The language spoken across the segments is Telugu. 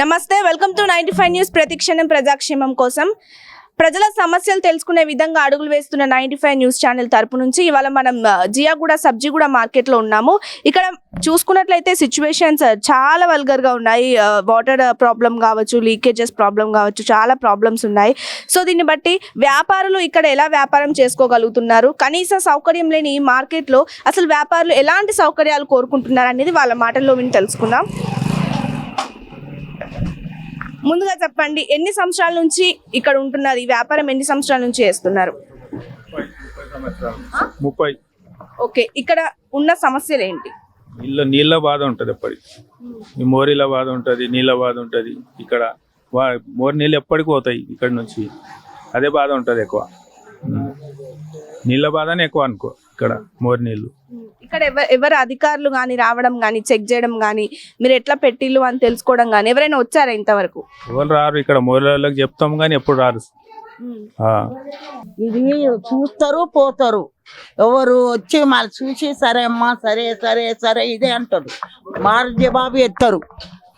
నమస్తే welcome to ninety five news ప్రతిక్షణం ప్రజాక్షేమం కోసం. ప్రజల సమస్యలు తెలుసుకునే విధంగా అడుగులు వేస్తున్న నైన్టీ ఫైవ్ న్యూస్ ఛానల్ తరపు నుంచి ఇవాళ మనం ఆ, జియాగూడ కూడా మార్కెట్లో ఉన్నాము. ఇక్కడ చూసుకున్నట్లయితే సిచ్యువేషన్స్ చాలా వల్గర్గా ఉన్నాయి. వాటర్ ప్రాబ్లం కావచ్చు లీకేజెస్ ప్రాబ్లం కావచ్చు చాలా ప్రాబ్లమ్స్ ఉన్నాయి. సో దీన్ని బట్టి వ్యాపారులు ఇక్కడ ఎలా వ్యాపారం చేసుకోగలుగుతున్నారు? కనీస సౌకర్యం లేని ఈ మార్కెట్లో అసలు వ్యాపారులు ఎలాంటి సౌకర్యాలు కోరుకుంటున్నారు అనేది వాళ్ళ మాటల్లో విని తెలుసుకుందాం. ముందుగా చెప్పండి ఎన్ని సంవత్సరాల నుంచి ఇక్కడ ఉంటున్నారు? ఈ వ్యాపారం ఎన్ని సంవత్సరాల నుంచి చేస్తున్నారు? ముప్పై. ఓకే ఇక్కడ ఉన్న సమస్యలు ఏంటి? నీళ్ళ నీళ్ళ బాధ ఉంటుంది ఎప్పటికి. మోరీల బాధ ఉంటుంది నీళ్ళ బాధ ఉంటుంది. ఇక్కడ మోరి నీళ్ళు ఎప్పటికి పోతాయి ఇక్కడ నుంచి. అదే బాధ ఉంటుంది ఎక్కువ. నీళ్ళ బాధనే ఎక్కువ అనుకో. ఇక్కడ మోరి నీళ్ళు. ఇక్కడ ఎవరు అధికారులు కానీ రావడం కానీ చెక్ చేయడం కానీ మీరు ఎట్లా పెట్టిల్లు అని తెలుసుకోవడం కానీ ఎవరైనా వచ్చారా ఇంతవరకు? ఎవరు రారు ఇక్కడ మోరీలకు చెప్తాం కానీ ఎప్పుడు రారు. ఆ. ఇది చూస్తారు పోతారు. ఎవరు వచ్చి మళ్ళీ చూసి సరే అమ్మా సరే సరే సరే ఇదే అంటారు. మారు జవాబు ఎత్తారు.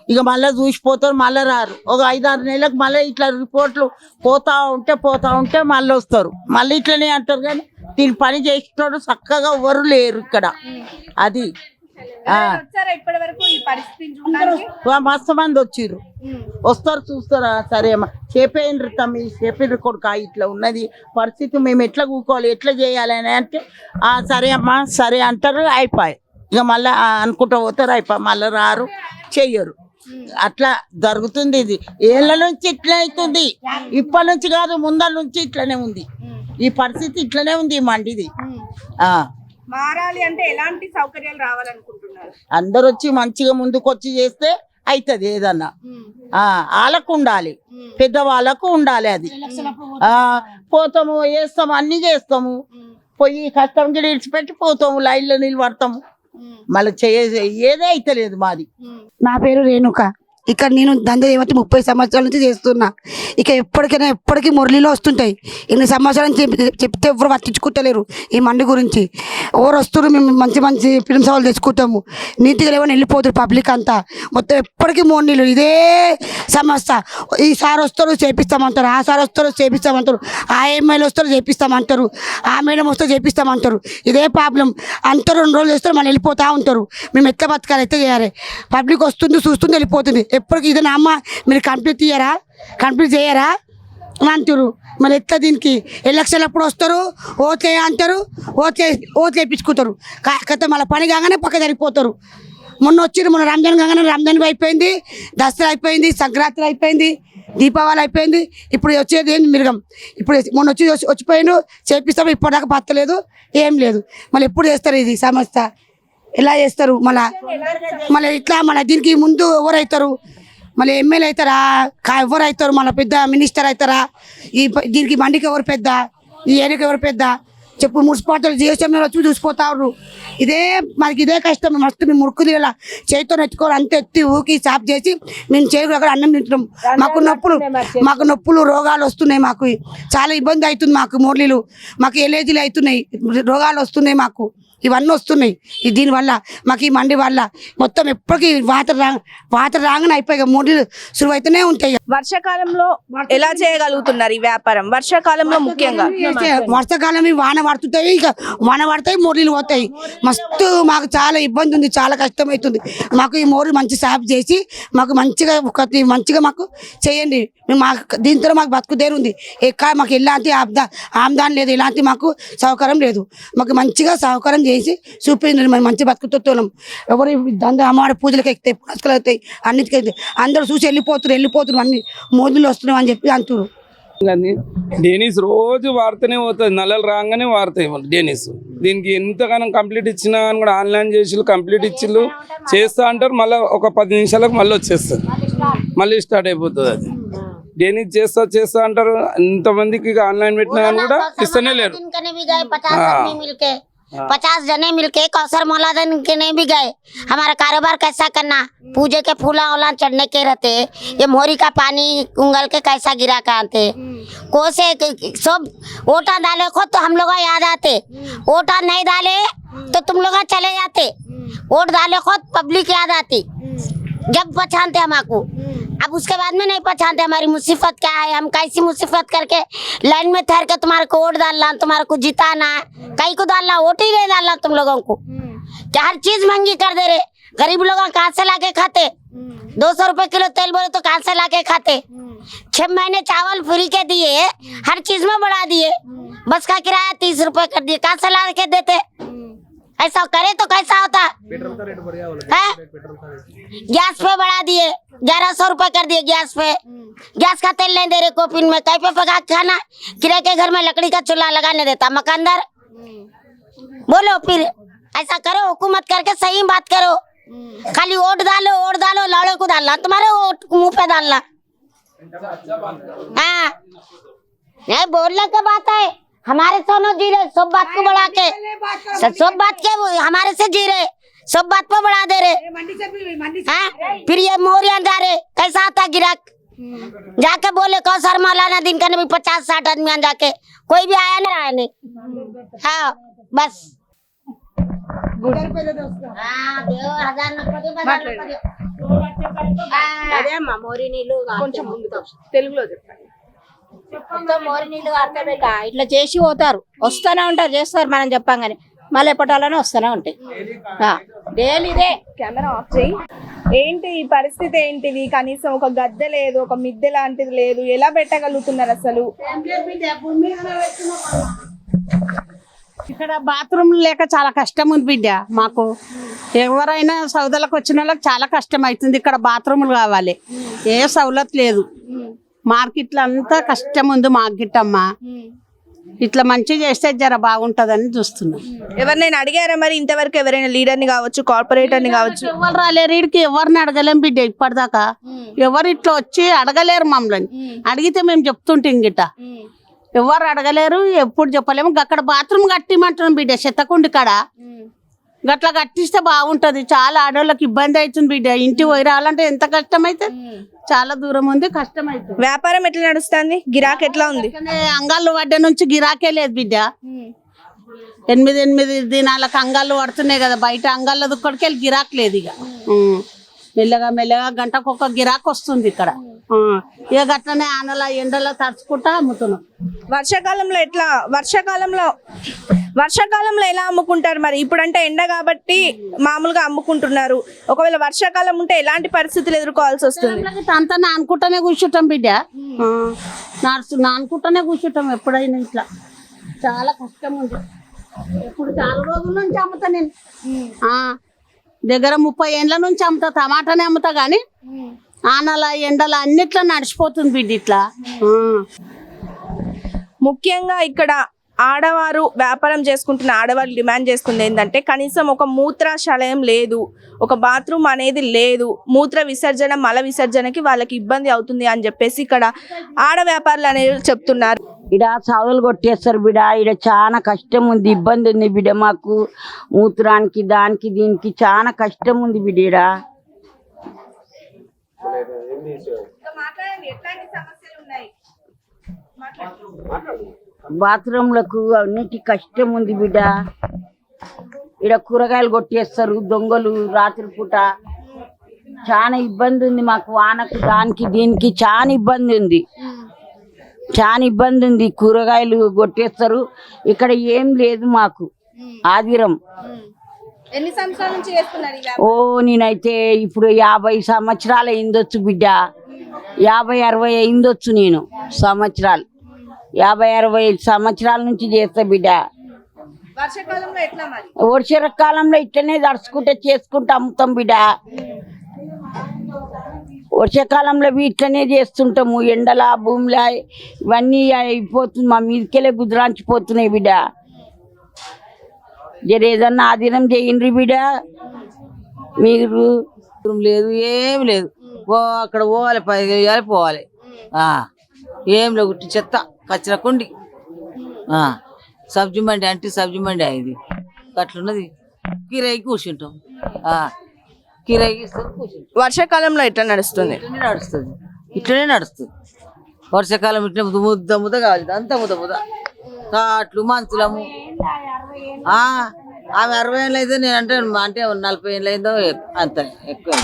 ఇక మళ్ళీ చూసిపోతారు మళ్ళీ రారు. ఒక ఐదారు నెలలకు మళ్ళీ ఇట్లా రిపోర్ట్లు పోతా ఉంటే పోతా ఉంటే మళ్ళీ వస్తారు. మళ్ళీ ఇట్లనే అంటారు కానీ దీని పని చేసేటోడు చక్కగా ఎవరు లేరు ఇక్కడ. అది. మస్తు మంది వచ్చిర్రు. వస్తారు చూస్తారా? సరే అమ్మా. చెప్పేయండ్రి తమ్మి చెప్పేయండ్రి కొడుక ఇట్లా ఉన్నది. పరిస్థితి మేము ఎట్లా కూకోవాలి ఎట్లా చేయాలి అని అంటే ఆ సరే అమ్మా సరే అంటారు అయిపోయి. ఇక మళ్ళీ అనుకుంటూ పోతారు అయిపోయి. మళ్ళీ రారు చెయ్యరు. అట్లా జరుగుతుంది ఇది. ఏళ్ళ నుంచి ఇట్లా అవుతుంది. ఇప్పటి నుంచి కాదు ముందర నుంచి ఇట్లనే ఉంది. ఈ పరిస్థితి ఇట్లనే ఉంది ఈ మండిది. ఆ. మారాలి అంటే ఎలాంటి సౌకర్యాలు రావాలనుకుంటున్నారు? అందరు వచ్చి మంచిగా ముందుకు వచ్చి చేస్తే అవుతుంది ఏదన్నా. ఆ వాళ్ళకు ఉండాలి. పెద్దవాళ్ళకు ఉండాలి అది. ఆ పోతాము వేస్తాము అన్ని చేస్తాము. పోయి కష్టం గిడి ఇడిచిపెట్టి పోతాము లైన్లో నిలబడతాము. మళ్ళీ చేయ ఏదే అయితలేదు మాది. నా పేరు రేణుక. ఇక్కడ నేను దందా ఏమంటే ముప్పై సంవత్సరాల నుంచి చేస్తున్నా. ఇక ఎప్పటికైనా ఎప్పటికీ మురళిలో వస్తుంటాయి. ఇన్ని సంవత్సరాల నుంచి చెప్తే ఎవరు పట్టించుకుంటలేరు ఈ మండి గురించి. ఎవరు వస్తున్నారు మేము మంచి మంచి ఫిలిం సవాళ్ళు తెచ్చుకుంటాము నీట్గా లేవని వెళ్ళిపోతారు పబ్లిక్ అంతా. మొత్తం ఎప్పటికీ మూడు నీళ్ళు. ఇదే సమస్య. ఈ సార్ వస్తారు చేపిస్తామంటారు. ఆ సార్ వస్తారు చేపిస్తామంటారు. ఆ ఎమ్మెల్యే వస్తారు చేపిస్తామంటారు. ఆ మేడం వస్తే చేపిస్తామంటారు. ఇదే ప్రాబ్లం అంతా రెండు రోజులు చేస్తారు మనం వెళ్ళిపోతూ ఉంటారు. మేము ఎట్లా బతకాలి ఎట్లా చేయాలి? పబ్లిక్ వస్తుంది చూస్తుంది వెళ్ళిపోతుంది. ఎప్పటికీ ఇదే అమ్మ. మీరు కంప్లీట్ తీయరా కంప్లీట్ చేయరా? అని అంటారు మరి ఎట్లా దీనికి? ఎలక్షన్ అప్పుడు వస్తారు ఓట్లే అంటారు ఓట్లే ఓట్లు వేయించుకుంటారు కాకపోతే మళ్ళీ పని కాగానే పక్క జరిగిపోతారు మొన్న వచ్చింది మొన్న రంజాన్ కాగానే రంజాన్ అయిపోయింది దసరా అయిపోయింది సంక్రాంతి అయిపోయింది దీపావళి అయిపోయింది ఇప్పుడు వచ్చేది ఏంది మిరుగం. ఇప్పుడు మొన్న వచ్చి వచ్చి- వచ్చిపోయిండు చేపిస్తాము ఇప్పటిదాకా పత్తలేదు ఏం లేదు. మళ్ళీ ఎప్పుడు చేస్తారు ఇది సమస్య? ఎలా చేస్తారు? మళ్ళా మళ్ళీ ఇట్లా మళ్ళీ దీనికి ముందు ఎవరు అవుతారు మళ్ళీ ఎమ్మెల్యే అవుతారా కా ఎవరు అవుతారు మళ్ళీ పెద్ద మినిస్టర్ అవుతారా ఈ దీనికి మండికి ఎవరు పెద్ద? ఈ ఏరియాకి ఎవరు పెద్ద? చెప్పు మున్సిపాలిటీ జిఎస్ఎం వచ్చి చూసిపోతారు. ఇదే మనకి ఇదే కష్టం. మస్తు మేము మురుకులు ఇలా చేతితో ఎత్తుకోవాలి అంత ఎత్తి ఊకి చాప్ చేసి మేము చేరు అక్కడ అన్నం తింటున్నాం. మాకు నొప్పులు మాకు నొప్పులు రోగాలు వస్తున్నాయి మాకు. చాలా ఇబ్బంది అవుతుంది మాకు మురళీలు మాకు ఎలేజీలు అవుతున్నాయి. రోగాలు వస్తున్నాయి మాకు. ఇవన్నీ వస్తున్నాయి. ఈ దీనివల్ల మాకు ఈ మండి వల్ల మొత్తం ఎప్పటికీ వాటర్ రా వాటర్ రాగానే అయిపోయి మురళీలు సులువు అయితేనే ఉంటాయి వర్షాకాలంలో ఎలా చేయగలుగుతున్నారు ఈ వ్యాపారం? వర్షాకాలంలో ముఖ్యంగా? వర్షాకాలం వాన పడుతుంటాయి ఇక వాన పడతాయి మోరీలు పోతాయి. మస్తు మాకు చాలా ఇబ్బంది ఉంది చాలా కష్టం అవుతుంది మాకు ఈ మోరీ మంచి సాఫ్ చేసి మాకు మంచిగా ఒకటి మంచిగా మాకు చేయండి. మేము మాకు దీంతో మాకు బతుకుదేరు ఉంది. ఎక్కడ మాకు ఎలాంటి ఆబ్దా ఆమ్దాన్ లేదు ఎలాంటి మాకు సౌకర్యం లేదు. మాకు మంచిగా సౌకర్యం చేసి చూపించండి మనం మంచి బతుకుతున్నాం ఎవరు దాని అమ్మవారి పూజలకు ఎక్కుతాయి పునస్కలు అవుతాయి అన్నిటికీ అవుతాయి అందరూ చూసి వెళ్ళిపోతున్నారు వెళ్ళిపోతున్నారు అన్ని మోదీలు వస్తున్నాం అని చెప్పి అంటున్నారు డేనిస్ రోజు వాడుతూనే పోతుంది నెలలు రాగానే వాడతాయి డేనిస్. దీనికి ఎంతగానో కంప్లీట్ ఇచ్చినా అని కూడా ఆన్లైన్ చేసి కంప్లీట్ ఇచ్చిళ్ళు చేస్తా అంటారు మళ్ళీ ఒక పది నిమిషాలకు మళ్ళీ వచ్చేస్తుంది. మళ్ళీ స్టార్ట్ అయిపోతుంది అది. డేనిస్ చేస్తా చేస్తా అంటారు ఇంతమందికి ఆన్లైన్ పెట్టినా కూడా ఇస్తనే లేరు. पचास हाँ। पचास जने मिलके कौसर मौलादन के नहीं भी गए। हमारा कारोबार कैसा करना? पूजे के फूला उला चढ़ने के रहते। ये मोरी का पानी उंगल के कैसा गिरा के आते। कोसे सब ओटा डाले खुद तो हम लोग याद आते। ओटा नहीं डाले तो तुम लोग चले जाते। वोट डाले खुद पब्लिक याद आती। जब पहचानते हमको। अब उसके बाद में नहीं पहचानते हमारी मुसीबत क्या है। हम कैसी मुसीबत करके लाइन में ठहर के तुम्हारे को वोट डालना तुम्हारे को जिताना। है कहीं को डालना वोट ही नहीं डालना तुम लोगों को। क्या हर चीज़ महँगी कर दे रहे? गरीब लोग कहाँ से लाके खाते। दो सौ रुपए किलो तेल बोले तो कहाँ से लाके खाते। छह महीने चावल फ्री के दिए हर चीज़ में बढ़ा दिए। बस का किराया तीस रुपए कर दिए कहाँ से ला के देते ऐसा करे तो कैसा होता? है? गैस पे बढ़ा दिए ग्यारह सौ रूपए कर दिए गैस पे। गैस का तेल नहीं दे रहे कोपिन में कहीं पे पका खाना। किराए के घर में लकड़ी का चूल्हा लगाने देता मकानदार। बोलो फिर ऐसा करो हुकूमत करके सही बात करो। खाली वोट डालो वोट डालो लड़े को डालना तुम्हारे वोट मुँह पे डालना। हाँ। नहीं बोलने की बात है। हमारे सोनो जी रहे सब बात को बढ़ा के। सब बात के हमारे से जी रहे सब बात पे बढ़ा दे रहे। हाँ फिर ये मोरिया जा रहे कैसा आता गिराक? जाके बोले कौसर मौलाना दिन का भी पचास साठ आदमी आन जाके कोई भी आया नहीं आया नहीं हाँ बस हाँ, देव, हजार नौकरी, हजार नौकरी। हाँ, మోరీ నీళ్ళు కొంచెం ముందుకు తెలుగులో చెప్పండి మొత్తం మోరీ నీళ్ళు కారుతాయి ఇక ఇట్లా చేసి పోతారు వస్తూనే ఉంటారు చేస్తారు మనం చెప్పంగానే మళ్ళీ ఎప్పటాలనే వస్తూనే ఉంటాయి. డైలీ ఇదే. కెమెరా ఆఫ్ చేయి. ఏంటి ఈ పరిస్థితి ఏంటిది కనీసం ఒక గద్దె లేదు ఒక మిద్దె లాంటిది లేదు. ఎలా పెట్టగలుగుతున్నారు అసలు? ఇక్కడ బాత్రూమ్ లేక చాలా కష్టం ఉంది బిడ్డ మాకు. ఎవరైనా సౌదలకు వచ్చిన వాళ్ళకి చాలా కష్టం అవుతుంది ఇక్కడ బాత్రూములు కావాలి. ఏ సౌలత్ లేదు. మార్కెట్లో అంతా కష్టం ఉంది మార్కెట్ ఇట్లా మంచిగా చేస్తే జర బాగుంటదని చూస్తున్నాం. ఎవరినైనా అడిగారా మరి? ఇంతవరకు ఎవరైనా లీడర్ని కావచ్చు కార్పొరేటర్ని కావచ్చు? ఎవరు రాలేరు వీడికి ఎవరిని అడగలేం బిడ్డ ఇప్పటిదాకా. ఎవరు ఇట్లా వచ్చి అడగలేరు మమ్మల్ని. అడిగితే మేము చెప్తుంటాం గిట్ట. ఎవరు అడగలేరు ఎప్పుడు చెప్పలేము. అక్కడ బాత్రూమ్ కట్టిమంటున్నాం బిడ్డ చెత్తకుండి కాడ. గట్లా కట్టిస్తే బాగుంటది. చాలా ఆడవాళ్ళకి ఇబ్బంది అవుతుంది బిడ్డ. ఇంటి పోయి రావాలంటే ఎంత కష్టం అవుతుంది చాలా దూరం ఉంది కష్టం అవుతుంది వ్యాపారం ఎట్లా నడుస్తుంది? గిరాక్ ఎట్లా ఉంది? అంగాళ్ళు పడ్డ నుంచి గిరాకే లేదు బిడ్డ. ఎనిమిది ఎనిమిది దినాలకు అంగాళ్ళు పడుతున్నాయి కదా. బయట అంగాళ్ళ దుక్కడికి వెళ్ళి గిరాక్ లేదు ఇక. మెల్లగా మెల్లగా గంటకు ఒక గిరాక్ వస్తుంది ఇక్కడ. ఇక గట్లనే ఆనల ఎండలో తడుచుకుంటా అమ్ముతున్నాం. వర్షాకాలంలో ఎట్లా? వర్షాకాలంలో వర్షాకాలంలో ఎలా అమ్ముకుంటారు మరి? ఇప్పుడంటే ఎండ కాబట్టి మామూలుగా అమ్ముకుంటున్నారు. ఒకవేళ వర్షాకాలం ఉంటే ఎలాంటి పరిస్థితులు ఎదుర్కోవాల్సి వస్తుంది? అంతా నానుకుంటానే కూర్చుంటాం బిడ్డ. నానుకుంటానే కూర్చుంటాం ఎప్పుడైనా ఇట్లా. చాలా కష్టం ఉంది. ఎప్పుడు చాలా రోజుల నుంచి అమ్ముతా నేను. దగ్గర ముప్పై ఏండ్ల నుంచి అమ్ముతా టమాటానే అమ్ముతా కానీ ఆనల ఎండల అన్నిట్లో నడిచిపోతుంది బిడ్డ ఇట్లా. ముఖ్యంగా ఇక్కడ ఆడవారు వ్యాపారం చేసుకుంటున్న ఆడవాళ్ళు డిమాండ్ చేస్తుంది ఏంటంటే కనీసం ఒక మూత్రాశాలయం లేదు ఒక బాత్రూమ్ అనేది లేదు మూత్ర విసర్జన మల విసర్జనకి వాళ్ళకి ఇబ్బంది అవుతుంది అని చెప్పేసి ఇక్కడ ఆడ వ్యాపారులు అనేది చెప్తున్నారు. ఇడ సాగులు కొట్టేస్తారు బిడ ఇడ చాలా కష్టం ఉంది ఇబ్బంది ఉంది బిడ మాకు. మూత్రానికి దానికి దీనికి చాలా కష్టం ఉంది బిడ ఈడ బాత్రూంలకు అన్నిటి కష్టం ఉంది బిడ్డ. ఇడ కూరగాయలు కొట్టేస్తారు దొంగలు రాత్రిపూట. చాలా ఇబ్బంది ఉంది మాకు వానకు దానికి దీనికి చాలా ఇబ్బంది ఉంది. చాలా ఇబ్బంది ఉంది కూరగాయలు కొట్టేస్తారు. ఇక్కడ ఏం లేదు మాకు ఆదిరం. ఎన్ని సంవత్సరాల నుంచి చేస్తున్నారు ఓ నేనైతే ఇప్పుడు యాభై సంవత్సరాలు అయిందొచ్చు బిడ్డ. యాభై అరవై అయిందొచ్చు నేను సంవత్సరాలు. యాభై అరవై సంవత్సరాల నుంచి చేస్తా బిడ్డ. వర్షాకాలంలో ఎట్లా మరి? వర్షకాలంలో ఇట్లనే దడుచుకుంటే చేసుకుంటూ అమ్ముతాం బిడ్డ. వర్షాకాలంలో ఇట్లనే చేస్తుంటాము. ఎండల భూమిలా ఇవన్నీ అయిపోతుంది. మా మీదకెళ్ళే గుజరాంచిపోతున్నాయి బిడ్డ. జర ఏదన్నా ఆధీనం చేయండి బిడ్డ. మీరు లేదు ఏం లేదు. ఓ అక్కడ పోవాలి పై వేయాలి పోవాలి. ఆ, ఏం లేదు చెత్త. కచ్చిన కుండి ఆ, సబ్జీ మండి అంటే సబ్జీ మండి ఇది అట్లున్నది. కిరాయి కూర్చుంటాం. కిరాయి కూర్చుంటాం. వర్షాకాలంలో ఎట్లా నడుస్తుంది? ఇట్లనే నడుస్తుంది. ఇట్లనే నడుస్తుంది. వర్షాకాలం ఇట్లా ముద్ద ముద్ద కావాలి అంత ముద్ద ముద్ద. కాట్లు మంచులము. ఆ, ఆమె అరవై ఏళ్ళు అయితే నేను అంటే అంటే నలభై ఏళ్ళు అయిందో అంత ఎక్కువ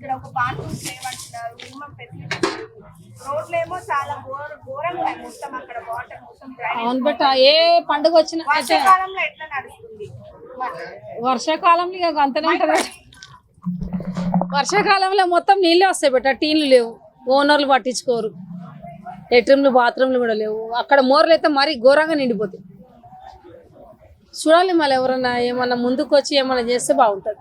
ఇక్కడ ఒక బాత్రూమ్స్ లేవంటున్నారు మినిమం ఫెసిలిటీస్ రోడ్లు ఏమో చాలా ఘోర ఘోరంగా మొత్తం అక్కడ వాటర్ మొత్తం అవును బెట్ట ఏ పండుగ వచ్చినా వర్షాకాలంలో ఎట్లా నడుస్తుంది? వర్షాకాలంలో ఇక అంతనే ఉంటుంది. వర్షాకాలంలో మొత్తం నీళ్ళే వస్తాయి బెట్ట టీన్లు లేవు. ఓనర్లు పట్టించుకోరు. లెట్రిన్లు బాత్రూమ్లు కూడా లేవు. అక్కడ మోర్లు అయితే మరీ ఘోరంగా నిండిపోతాయి. చూడాలి మళ్ళీ ఎవరన్నా ఏమన్నా ముందుకు వచ్చి ఏమన్నా చేస్తే బాగుంటుంది.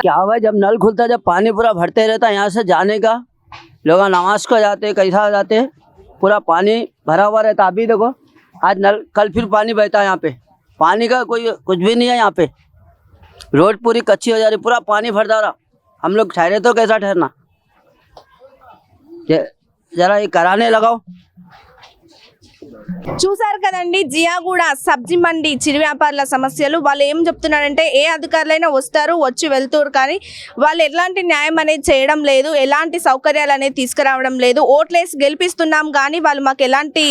क्या हुआ जब नल खुलता जब पानी पूरा भरते रहता यहाँ से जाने का, लोग नमाज़ को जाते कैसा जाते पूरा पानी भरा हुआ रहता अभी देखो, आज नल, कल फिर पानी बहता है यहाँ पे। पानी का कोई, कुछ भी नहीं है यहाँ पे। रोड पूरी कच्ची हो जा रही, पूरा पानी भर जा रहा। हम लोग ठहरे तो कैसा ठहरना? जरा ये कराने लगाओ। చూసారు కదండి జియాగూడ సబ్జీ మండి చిరు వ్యాపారుల సమస్యలు. వాళ్ళు ఏం చెప్తున్నారంటే ఏ అధికారులైనా వస్తారు వచ్చి వెళ్తారు కానీ వాళ్ళు ఎలాంటి న్యాయం అనేది చేయడం లేదు ఎలాంటి సౌకర్యాలు అనేది తీసుకురావడం లేదు. ఓట్లేసి గెలిపిస్తున్నాం కానీ వాళ్ళు మాకు ఎలాంటి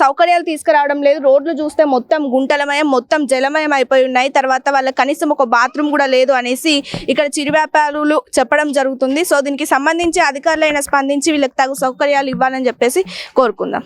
సౌకర్యాలు తీసుకురావడం లేదు. రోడ్లు చూస్తే మొత్తం గుంటలమయం మొత్తం జలమయం అయిపోయి ఉన్నాయి. తర్వాత వాళ్ళకి కనీసం ఒక బాత్రూమ్ కూడా లేదు అనేసి ఇక్కడ చిరు వ్యాపారులు చెప్పడం జరుగుతుంది. సో దీనికి సంబంధించి అధికారులైనా స్పందించి వీళ్ళకి తగు సౌకర్యాలు ఇవ్వాలని చెప్పేసి కోరుకుందాం.